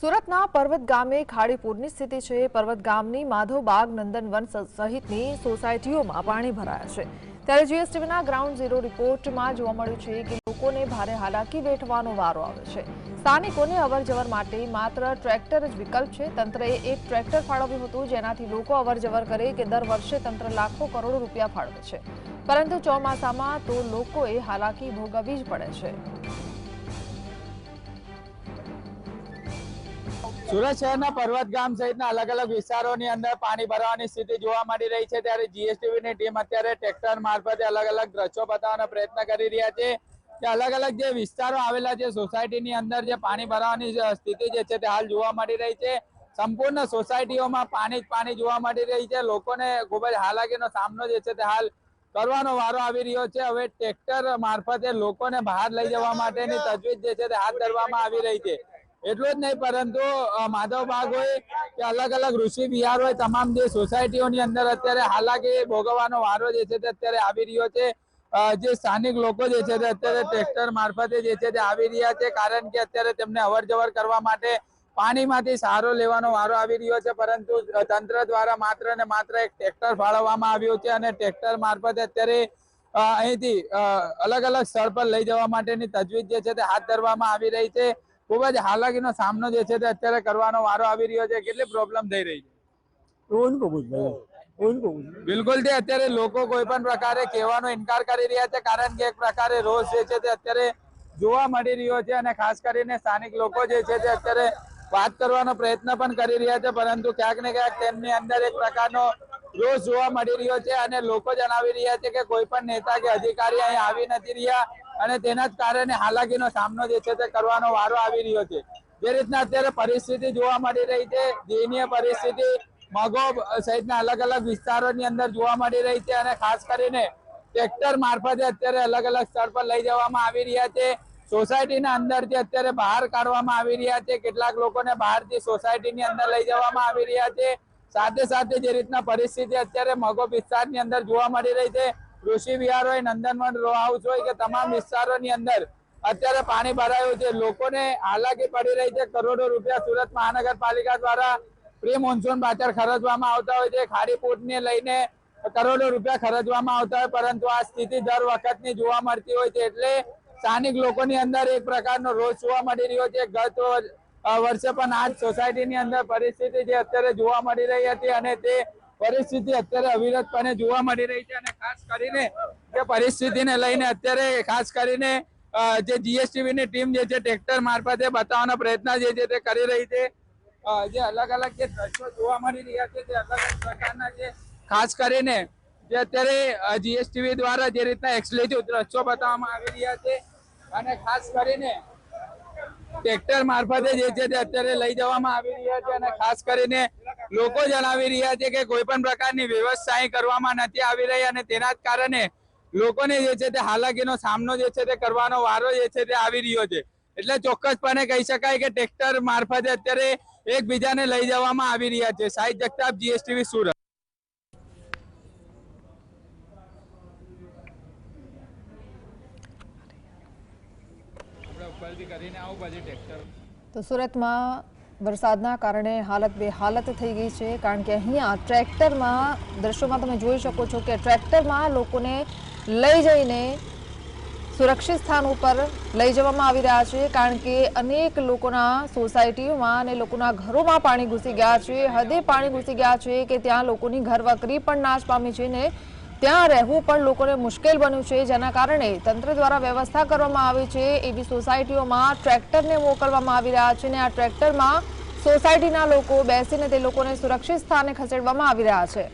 સુરતના પર્વત ગામે ખાડીપુરની સ્થિતિ છે. પર્વત ગામની માધવબાગ નંદનવન વન સહિતની સોસાયટીઓમાં પાણી ભરાયા છે. ત્યારે જીએસટીવીના ગ્રાઉન્ડ ઝીરો રિપોર્ટમાં જોવા મળ્યું છે કે લોકોને ભારે હાલાકી વેઠવાનો વારો આવે છે. સ્થાનિકોને અવરજવર માટે માત્ર ટ્રેક્ટર જ વિકલ્પ છે. તંત્રએ એક ટ્રેક્ટર ફાળવ્યું હતું, જેનાથી લોકો અવરજવર કરે કે દર વર્ષે તંત્ર લાખો કરોડો રૂપિયા ફાળવે છે. પરંતુ ચોમાસામાં તો લોકોએ હાલાકી ભોગવવી જ પડે છે. સુરત શહેરના પર્વત ગામ સહિતના અલગ અલગ વિસ્તારોની અંદર પાણી ભરાવાની સ્થિતિ જોવા મળી રહી છે. ત્યારે જીએસટીવીની ટીમ અત્યારે ટ્રેક્ટર મારફતે અલગ અલગ દ્રશ્યો બતાવવાનો પ્રયત્ન કરી રહ્યા છે. કે અલગ અલગ જે વિસ્તારો આવેલા છે, સોસાયટીની અંદર જે પાણી ભરાવાની સ્થિતિ જે છે તે હાલ જોવા મળી રહી છે. સંપૂર્ણ સોસાયટીઓમાં પાણી જ પાણી જોવા મળી રહી છે. લોકોને ખૂબ જ હાલાકીનો સામનો જે છે તે હાલ કરવાનો વારો આવી રહ્યો છે. હવે ટ્રેક્ટર મારફતે લોકોને બહાર લઈ જવા માટેની તજવીજ જે છે તે હાથ ધરવામાં આવી રહી છે. એટલું જ નહીં, પરંતુ માધવ માધવબાગ હોય કે અલગ અલગ ઋષિ વિહાર હોય, તમામ જે સોસાયટીઓની અંદર અત્યારે હાલાકી ભોગવવાનો વારો જે છે તે અત્યારે આવી રહ્યો છે. જે સ્થાનિક લોકો જે છે તે અત્યારે ટ્રેક્ટર મારફતે જે છે તે આવી રહ્યા છે, કારણ કે અત્યારે તેમને અવર કરવા માટે પાણીમાંથી સહારો લેવાનો વારો આવી રહ્યો છે, પરંતુ તંત્ર દ્વારા માત્ર ને માત્ર એક ટ્રેક્ટર ફાળવવામાં આવ્યું છે અને ટ્રેક્ટર મારફતે અત્યારે અહીંથી અલગ અલગ સ્થળ પર લઈ જવા માટેની તજવીજ જે છે તે હાથ ધરવામાં આવી રહી છે. ખૂબ જ હાલાકીનો સામનો જે છે તે અત્યારે કરવાનો વારો આવી રહ્યો છે. કેટલી પ્રોબ્લેમ થઈ રહી છે? બિલકુલ તે અત્યારે લોકો કોઈ પણ પ્રકારે કહેવાનો ઇનકાર કરી રહ્યા છે કારણ કે એક પ્રકારે રોષ જે છે તે અત્યારે જોવા મળી રહ્યો છે અને ખાસ કરીને સ્થાનિક લોકો જે છે તે અત્યારે વાત કરવાનો પ્રયત્ન પણ કરી રહ્યા છે પરંતુ ક્યાંક ને ક્યાંક તેમની અંદર એક પ્રકારનો રોષ જોવા મળી રહ્યો છે અને લોકો જણાવી રહ્યા છે કે કોઈ પણ નેતા કે અધિકારી અહીં આવી નથી રહ્યા. અને તેના જ કારણે હાલાકીનો સામનો જે છે તે કરવાનો વારો આવી રહ્યો છે. જે રીતના અત્યારે પરિસ્થિતિ જોવા મળી રહી છે, દયનીય પરિસ્થિતિ, મગોબ સહિતના અલગ અલગ વિસ્તારોની અંદર જોવા મળી રહી છે અને ખાસ કરીને ટ્રેક્ટર મારફતે અત્યારે અલગ અલગ સ્થળ પર લઈ જવામાં આવી રહ્યા છે. સોસાયટીના અંદરથી અત્યારે બહાર કાઢવામાં આવી રહ્યા છે, કેટલાક લોકોને બહારથી સોસાયટીની અંદર લઈ જવામાં આવી રહ્યા છે. સાથે સાથે જે રીતના પરિસ્થિતિ અત્યારે મગોબ વિસ્તારની અંદર જોવા મળી રહી છે ઋષિ વિહાર હોય નંદનવન રો હાઉસ હોય કે તમામ વિસ્તારોની અંદર અત્યારે પાણી ભરાયું છે. લોકોને હાલાકી પડી રહી છે. કરોડો રૂપિયા સુરત મહાનગરપાલિકા દ્વારા પ્રી મોન્સૂન પાછળ ખર્ચવામાં આવતા હોય છે. ખાડીપુરને લઈને કરોડો રૂપિયા ખર્ચવામાં આવતા હોય, પરંતુ આ સ્થિતિ દર વખતની જોવા મળતી હોય છે. એટલે સ્થાનિક લોકોની અંદર એક પ્રકારનો રોષ જોવા મળી રહ્યો છે. ગત વર્ષે પણ આ સોસાયટીની અંદર પરિસ્થિતિ જે અત્યારે જોવા મળી રહી હતી અને તે પરિસ્થિતિ અત્યારે અવિરતપણે જોવા મળી રહી છે અને ખાસ કરીને કે પરિસ્થિતિને લઈને અત્યારે ખાસ કરીને જે જીએસટીવીની ટીમ જે છે, ટ્રેક્ટર મારફતે બતાવવાનો પ્રયત્ન જે છે તે કરી રહી છે. જે અલગ અલગ જે દ્રશ્યો જોવા મળી રહ્યા છે તે અલગ અલગ પ્રકારના જે ખાસ કરીને જે અત્યારે જીએસટીવી દ્વારા જે રીતના એક્સલેટિવ દ્રશ્યો બતાવવામાં આવી રહ્યા છે. અને ખાસ કરીને ટ્રેક્ટર મારફતે જે છે તે અત્યારે લઈ જવામાં આવી રહ્યા છે અને ખાસ કરીને લોકો જણાવી રહ્યા છે કે કોઈ પણ પ્રકારની વ્યવસ્થા કરવામાં નથી આવી રહી અને તેના જ કારણે લોકોને જે છે તે હાલાકીનો સામનો જે છે તે કરવાનો વારો જે છે તે આવી રહ્યો છે. એટલે ચોક્કસપણે કહી શકાય કે ટ્રેક્ટર મારફતે અત્યારે એકબીજાને લઈ જવામાં આવી રહ્યા છે. સાહિદ જગતાપ જીએસટીવી સુરત. તો સુરતમાં વરસાદના કારણે હાલત બે હાલત થઈ ગઈ છે, કારણ કે અહીંયા ટ્રેક્ટરમાં, દ્રશ્યોમાં તમે જોઈ શકો છો કે ટ્રેક્ટરમાં લોકોને લઈ જઈને સુરક્ષિત સ્થાન ઉપર લઈ જવામાં આવી રહ્યા છે, કારણ કે અનેક લોકોના સોસાયટીઓમાં અને લોકોના ઘરોમાં પાણી ઘૂસી ગયા છે. હદે પાણી ઘૂસી ગયા છે કે ત્યાં લોકોની ઘરવકરી પણ નાશ પામી છે ને ત્યાં રહેવું પણ લોકોને મુશ્કેલ બન્યું છે. જેના કારણે તંત્ર દ્વારા વ્યવસ્થા કરવામાં આવી છે. એવી સોસાયટીઓમાં ટ્રેક્ટરને મોકલવામાં આવી રહ્યા છે અને આ ટ્રેક્ટરમાં સોસાયટીના લોકો બેસીને તે લોકોને સુરક્ષિત સ્થાને ખસેડવામાં આવી રહ્યા છે.